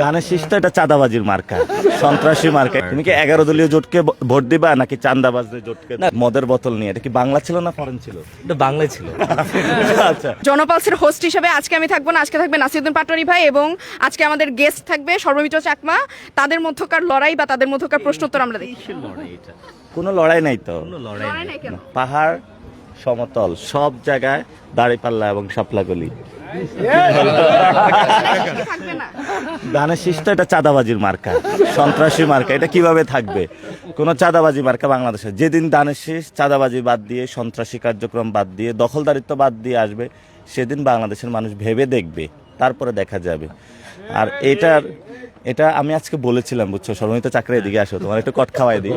ধানের শীষটা এটা চাঁদাবাজির মার্কা সন্ত্রাসী মার্কা। তুমি কি এগারো দলীয় জোটকে ভোট দিবা নাকি চান্দাবাজদের জোটকে মদের বোতল নিয়ে? এটা কি বাংলা ছিল না ফরেন ছিল? এটা বাংলায় ছিল। আচ্ছা। জনপালসের হোস্ট হিসেবে আজকে আমি থাকব না আজকে থাকবে নাসিরুদ্দিন পাটোয়ারি ভাই এবং আজকে আমাদের গেস্ট থাকবে সর্বমিত্র চাকমা। তাদের মধ্যকার লড়াই বা তাদের মধ্যকার প্রশ্নোত্তর আমরা দেখি। কোনো লড়াই নাই তো। লড়াই পাহাড় সমতল সব জায়গায় দাঁড়িপাল্লা এবং শাপলাগলি থাকবে না। এটা চাঁদাবাজির মার্কা সন্ত্রাসী মার্কা এটা কীভাবে থাকবে? কোনো চাঁদাবাজি মার্কা বাংলাদেশে। যেদিন ধানের শীষ চাঁদাবাজি বাদ দিয়ে সন্ত্রাসী কার্যক্রম বাদ দিয়ে দখলদারিত্ব বাদ দিয়ে আসবে সেদিন বাংলাদেশের মানুষ ভেবে দেখবে তারপরে দেখা যাবে। আর এটার এটা আমি আজকে বলেছিলাম বুঝছ? সর্বমিত চাকরি এদিকে আসো তোমার একটু কট খাওয়াই দিই।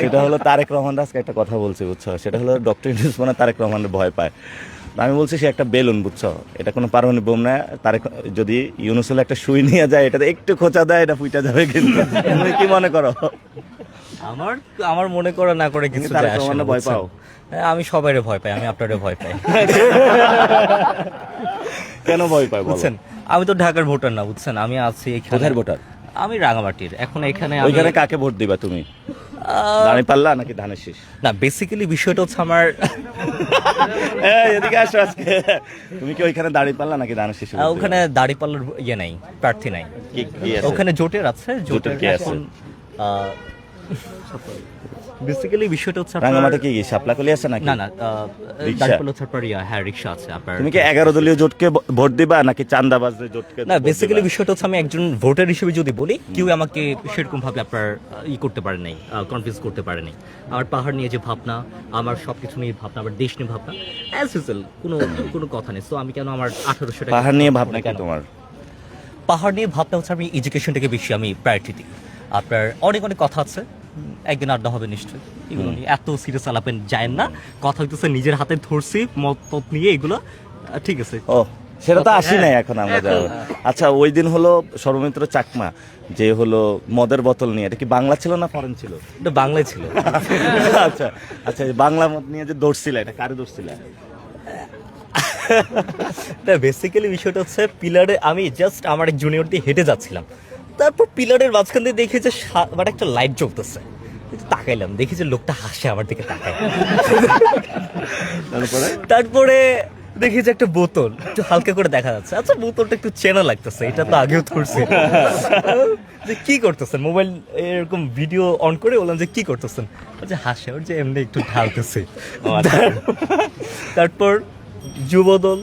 সেটা হলো তারেক রহমান আজকে একটা কথা বলছে বুঝছ? সেটা হলো ডক্টর ইউনুস মানে তারেক রহমানের ভয় পায়। আমি বলছি সে একটা বেলুন বুঝছ? এটা কোনো পারমাণবিক বোম না তার যদি ইউনুসলে একটা সুই নিয়ে যায় এটাতে একটু খোঁচা দেয় এটা ফুইটা যাবে কিন্তু। তুমি কি মনে করো? আমার আমার মনে করা না করে কিছু ভয় পাও? হ্যাঁ, আমি সবাইরে ভয় পাই আমি আপনারে ভয় পাই। কেন ভয় পাই বুঝছেন? আমি তো ঢাকার ভোটার না বুঝছেন? আমি আছি এখানে ভোটার? আমি রাঙামাটির। এখন এখানে আমি ওইখানে কাকে ভোট দিবা তুমি? দাঁড়িয়ে পাল্লা নাকি ধানের শীষ না বেসিক্যালি বিষয়টা হচ্ছে আমার এদিকে আসো আজকে তুমি কি ওইখানে দাঁড়িয়ে পাল্লা নাকি ধানের শীষ ওখানে দাড়ি পাল্লার ইয়ে নাই প্রার্থী নাই? ওখানে জোটের আছে জোটের কি আছে? বেসিক্যালি বিষয়টা হচ্ছে কি আছে নাকি? না না? দাঁড়িপাল্লা হ্যাঁ রিক্সা আছে আপনার তুমি কি এগারো দলীয় জোটকে ভোট দিবা নাকি চান্দাবাজদের জোটকে না বেসিক্যালি বিষয়টা হচ্ছে আমি একজন ভোটার হিসেবে যদি বলি কেউ আমাকে সেরকম ভাবে আপনার ই করতে পারে নাই কনফিউজ করতে পারে নাই। আমার পাহাড় নিয়ে যে ভাবনা আমার সবকিছু নিয়ে ভাবনা আমার দেশ নিয়ে ভাবনা অ্যাজ ইউজুয়াল কোনো কোনো কথা নেই। তো আমি কেন আমার আঠারোশো টাকা পাহাড় নিয়ে ভাবনা কেন? তোমার? পাহাড় নিয়ে ভাবনা হচ্ছে আমি এডুকেশনটাকে বেশি আমি প্রায়োরিটি দিই। আপনার অনেক অনেক কথা আছে। একদিন আড্ডা হবে নিশ্চয়ই। এগুলো নিয়ে এত সিরিয়াস আলাপেন যায় না। কথা হইতেছে নিজের হাতে ধরছি মত নিয়ে এগুলো ঠিক আছে। ও সেটা তো আসি নাই এখন আমরা যাব আচ্ছা ওই দিন হলো সর্বমিত্র চাকমা যে হলো মদের বোতল নিয়ে এটা কি বাংলা ছিল না ফরেন ছিল? এটা বাংলায় ছিল। আচ্ছা আচ্ছা বাংলা মদ নিয়ে যে দৌড়ছিল এটা কারে দৌড়ছিল? বেসিক্যালি বিষয়টা হচ্ছে পিলারে আমি জাস্ট আমার এক জুনিয়র দিয়ে হেঁটে যাচ্ছিলাম। তারপর পিলারের মাঝখান দিয়ে দেখি যে মানে একটা লাইট জ্বলতেছে। তাকাইলাম দেখি যে লোকটা হাসে আমার দিকে তাকায়। তারপরে? তারপরে দেখি যে একটা বোতল একটু হালকা করে দেখা যাচ্ছে। আচ্ছা বোতলটা একটু চেনা লাগতেছে এটা তো আগেও ধরছি। যে কি করতেছেন? মোবাইল এরকম ভিডিও অন করে বললাম যে কি করতেছেন? যে হাসে। ওর যে এমনি একটু ঢালতেছে। আচ্ছা। তারপর যুবদল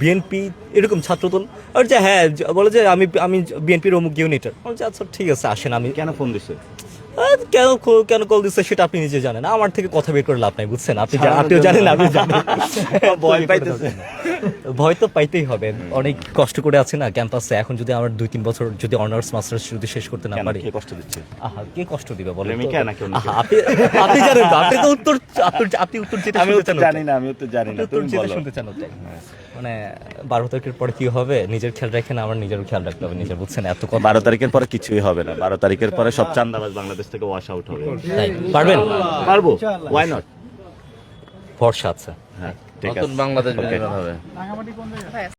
বিএনপি এরকম ছাত্রদল। আর যে হ্যাঁ বলে যে আমি আমি বিএনপির অমুক ইউনিটার বলছে আচ্ছা ঠিক আছে আসেন আমি। কেন ফোন আহ, কেন কেন কল দিচ্ছে সেটা আপনি নিজে জানেন। আমার থেকে কথা বের করে লাভ নাই বুঝছেন? আপনি আপনিও জানেন আমি জানি। ভয় পাইতেছে। ভয় তো পাইতেই হবে। অনেক কষ্ট করে আছে না ক্যাম্পাসে। এখন যদি আমার দুই তিন বছর যদি অনার্স মাস্টার্স যদি শেষ করতে না কেন? পারি। কষ্ট দিচ্ছে? আহা কে কষ্ট দিবে বলেন তো? প্রেমিকা নাকি আপনি আপনি জানেন আপনি তো উত্তর আপনি- উত্তর যেটা আমি জানি না আমি তো জানি না তুমি বলো। শুনতে চান ওটাই। মানে বারো তারিখের পরে কি হবে? নিজের খেয়াল রাখেন আমার নিজেরও খেয়াল রাখতে হবে। নিজের বুঝছেন এত কথা। বারো তারিখের পরে কিছুই হবে না। বারো তারিখের পরে সব চান্দাবাজ বাংলাদেশ থেকে ওয়াশ আউট হবে। তাই। পারবেন? পারব। ওয়াই নট ভরসা আছে। হ্যাঁ ঠিক নতুন আছে। বাংলাদেশ হবে।